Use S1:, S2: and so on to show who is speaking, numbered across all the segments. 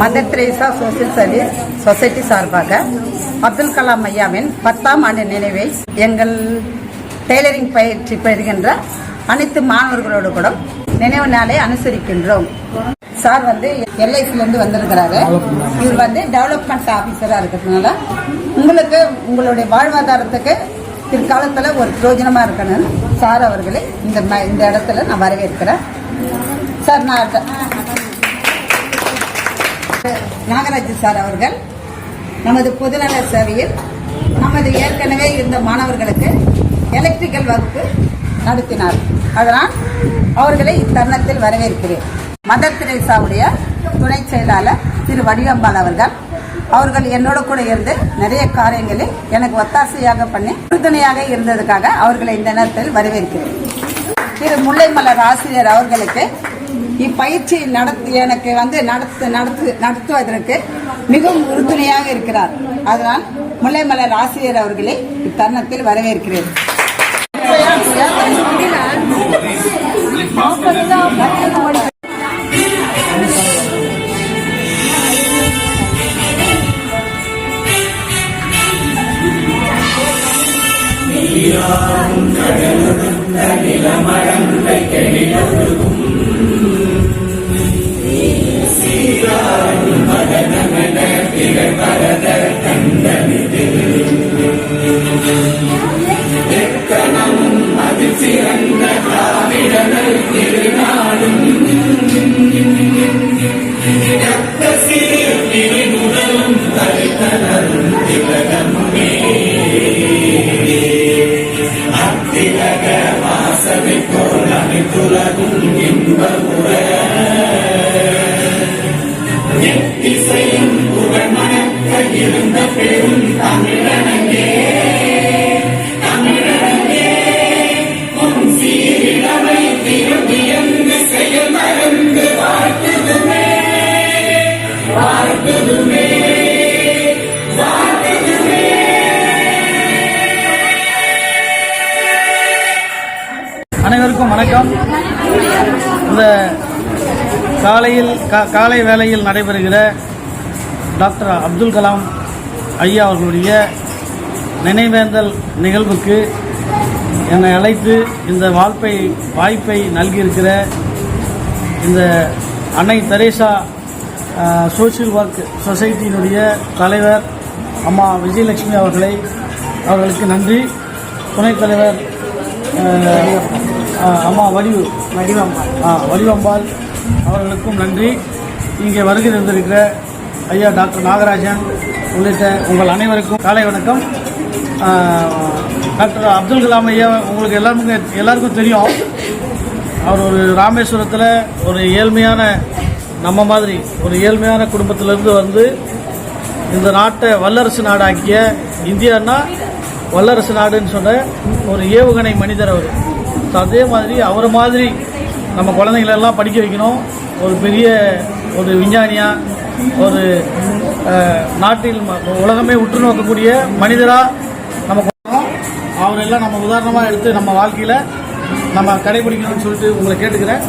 S1: Mother Teresa social service society சார்பாக அப்துல் கலாம் ஐயாவின் பத்தாம் ஆண்டு நினைவை எங்கள் டெய்லரிங் பயிற்சி பெறுகின்ற அனைத்து மாணவர்களோடு கூட நினைவு நாளை அனுசரிக்கின்றோம். சார் வந்து எல்ஐசிலேருந்து வந்திருக்கிறாரு. இவர் வந்து டெவலப்மெண்ட் ஆஃபீஸராக இருக்கிறதுனால உங்களுக்கு உங்களுடைய வாழ்வாதாரத்துக்கு பிற்காலத்தில் ஒரு பிரயோஜனமாக இருக்கணும்னு சார் அவர்களை இந்த இந்த இடத்துல நான் வரவேற்கிறேன். சார் நான் நாகராஜ் சார் அவர்கள் நமது பொதுநல சேவையில் நமது ஏற்கனவே இருந்த மாணவர்களுக்கு எலக்ட்ரிக்கல் வகுப்பு நடத்தினார். அதனால் அவர்களை இத்தருணத்தில் வரவேற்கிறேன். மதர் திரேசாவுடைய துணை செயலாளர் திரு வடிவம்பால் அவர்கள் அவர்கள் என்னோட கூட இருந்து நிறைய காரியங்களை எனக்கு ஒத்தாசையாக பண்ணி உறுதுணையாக இருந்ததுக்காக அவர்களை இந்த நேரத்தில் வரவேற்கிறேன். திரு முல்லைமலர் ஆசிரியர் அவர்களுக்கு இப்பயிற்சி நடத்தி எனக்கு வந்து நடத்து நடத்து நடத்துவதற்கு மிகவும் உறுதுணையாக இருக்கிறார். அதனால் முல்லைமலர் ஆசிரியர் அவர்களை இத்தருணத்தில் வரவேற்கிறேன்.
S2: அனைவருக்கும் வணக்கம். இந்த காலையில் கா- காலை வேளையில் நடைபெறுகிற டாக்டர் அப்துல் கலாம் ஐயா அவர்களுடைய நினைவேந்தல் நிகழ்வுக்கு என்னை அழைத்து இந்த வாழ்ப்பை வாய்ப்பை நல்கியிருக்கிற இந்த அன்னை தெரேசா சோஷியல் ஒர்க் சொசைட்டியினுடைய தலைவர் அம்மா விஜயலட்சுமி அவர்களை அவர்களுக்கு நன்றி. துணைத் தலைவர் அம்மா வடிவு. வடிவம்பாள். வடிவம்பாள். அவர்களுக்கும் நன்றி. இங்கே வருகை தந்திருக்கிற ஐயா டாக்டர் நாகராஜன் உள்ளிட்ட உங்கள் அனைவருக்கும் காலை வணக்கம். டாக்டர் அப்துல் கலாம் ஐயா உங்களுக்கு எல்லாருக்கும் எல்லாருக்கும் தெரியும். அவர் ஒரு ராமேஸ்வரத்தில் ஒரு ஏழ்மையான நம்ம மாதிரி ஒரு ஏழ்மையான குடும்பத்திலிருந்து வந்து இந்த நாட்டை வல்லரசு நாடாக்கிய இந்தியான்னா வல்லரசு நாடுன்னு சொன்ன ஒரு ஏவுகணை மனிதர் அவர். அதே மாதிரி அவரை மாதிரி நம்ம குழந்தைங்களெல்லாம் படிக்க வைக்கணும். ஒரு பெரிய ஒரு விஞ்ஞானியாக ஒரு நாட்டில் உலகமே உற்று நோக்கக்கூடிய மனிதராக நம்ம கொள்ளணும். அவரெல்லாம் நம்ம உதாரணமாக எடுத்து நம்ம வாழ்க்கையில் நம்ம கடைபிடிக்கணும்னு சொல்லிட்டு உங்களை கேட்டுக்கிறேன்.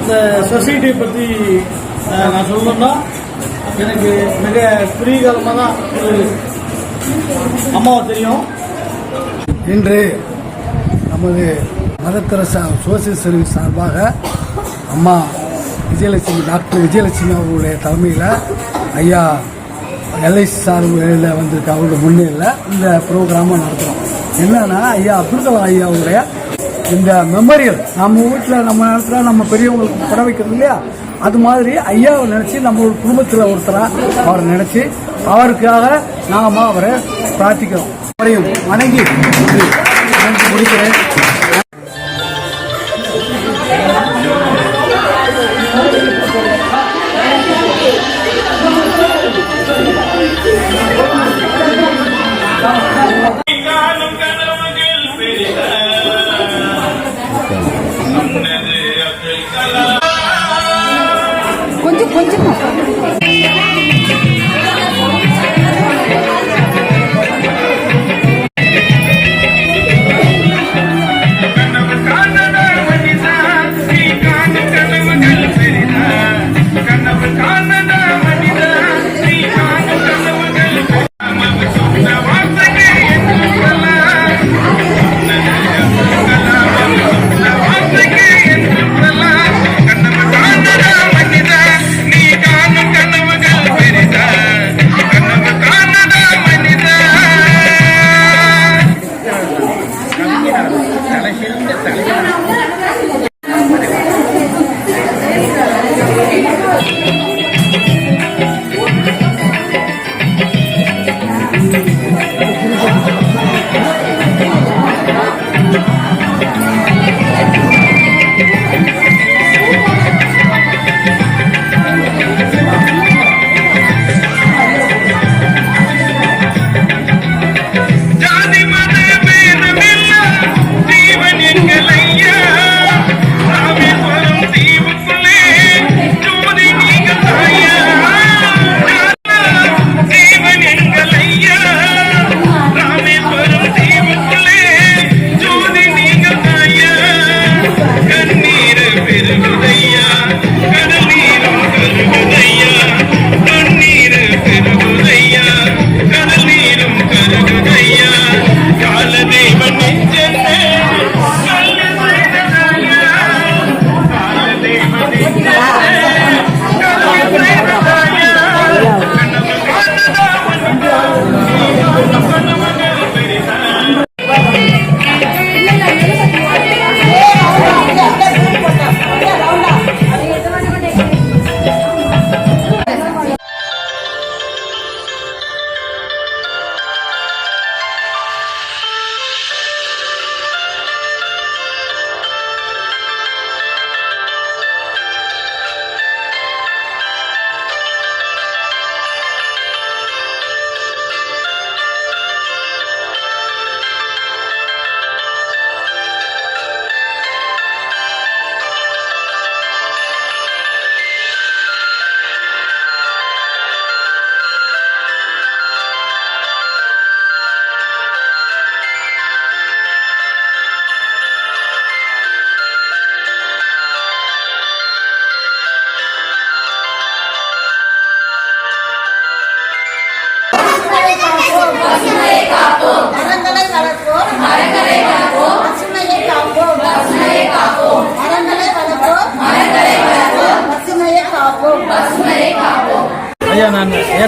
S2: இந்த சொசைட்டியை பற்றி நான் சொல்லணும்னா எனக்கு மிக குறுகிய தான் ஒரு அம்மாவை தெரியும்.
S3: இன்று நமது மதத்தரசா சோசியல் சர்வீஸ் சார்பாக அம்மா விஜயலட்சுமி டாக்டர் விஜயலட்சுமி அவர்களுடைய தலைமையில் ஐயா எல்ஐசி சார்பில் வந்திருக்க அவருடைய முன்னிலையில் இந்த ப்ரோக்ராமை நடத்துகிறோம் என்னன்னா ஐயா அப்துல் கலாம் ஐயா அவருடைய இந்த மெமோரியல் நம்ம வீட்டில் நம்ம நேரத்தில் நம்ம பெரியவங்களுக்கு படம் வைக்கிறது இல்லையா? அது மாதிரி ஐயாவை நினச்சி நம்ம குடும்பத்தில் ஒருத்தராக அவரை நினச்சி அவருக்காக நாம அவரை பிரார்த்திக்கிறோம். அவரையும் வணங்கி முடிக்கிறேன்.
S4: Thank you.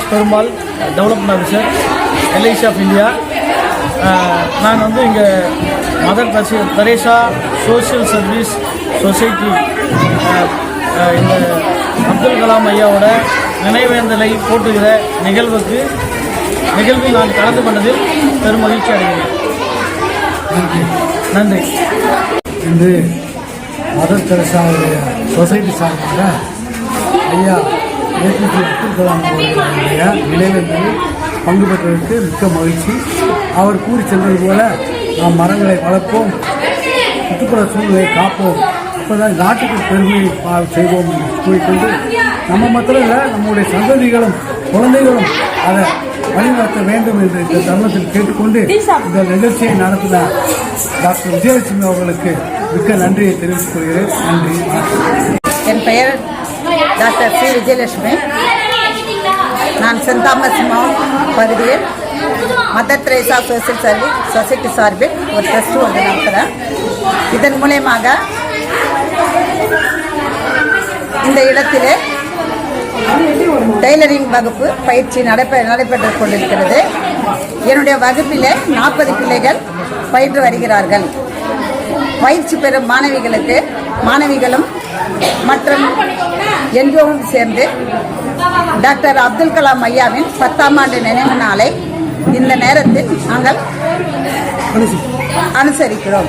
S2: Perumal development officer LIC of India நான் வந்து இங்கே மதர் தசி தரேசா சோஷியல் சர்வீஸ் சொசைட்டி இந்த அப்துல் கலாம் ஐயாவோட நினைவேந்தலை போட்டுகிற நிகழ்வுக்கு நிகழ்வில் நான் கலந்து கொண்டதில் பெரும் மகிழ்ச்சி அடைகிறேன். நன்றி.
S3: இன்று மதர் தெரசாவுடைய சொசைட்டி சார்பாக ஐயா ஏபிஜே அப்துல் கலாம் அவர்களுடைய நினைவேந்தலில் பங்கு பெற்றதற்கு மிக்க மகிழ்ச்சி. அவர் கூறி சென்றது போல நாம் மரங்களை வளர்ப்போம். சுற்றுப்புற சூழ்நிலையை காப்போம். அப்போதான் நாட்டுக்கு பெருமை செய்வோம் கூறிக்கொண்டு நம்ம மாத்திரம் இல்லை நம்முடைய சந்ததிகளும் குழந்தைகளும் அதை வழிநடத்த வேண்டும் என்று இந்த தருணத்தில் கேட்டுக்கொண்டு இந்த நிகழ்ச்சியை நடத்தின டாக்டர் விஜயலட்சுமி அவர்களுக்கு மிக்க நன்றியை தெரிவித்துக் கொள்கிறேன். நன்றி
S1: என் பெயர் டாக்டர் சி விஜயலட்சுமி நான் சென்ட் தாமஸ் மவுண்ட் பகுதியில் mother Teresa social service society சார்பில் ஒரு டெஸ்ட் ஒன்று நடத்துகிறேன் இதன் மூலயமாக இந்த இடத்திலே டெய்லரிங் வகுப்பு பயிற்சி நடைபெ நடைபெற்றுக் கொண்டிருக்கிறது. என்னுடைய வகுப்பிலே நாற்பது பிள்ளைகள் பயின்று வருகிறார்கள். பயிற்சி பெறும் மாணவிகளுக்கு மாணவிகளும் மற்றும் என்ஜிஓவும் சேர்ந்து டாக்டர் அப்துல் கலாம் ஐயாவின் பத்தாம் ஆண்டு நினைவு நாளை இந்த நேரத்தில் நாங்கள் அனுசரிக்கிறோம்.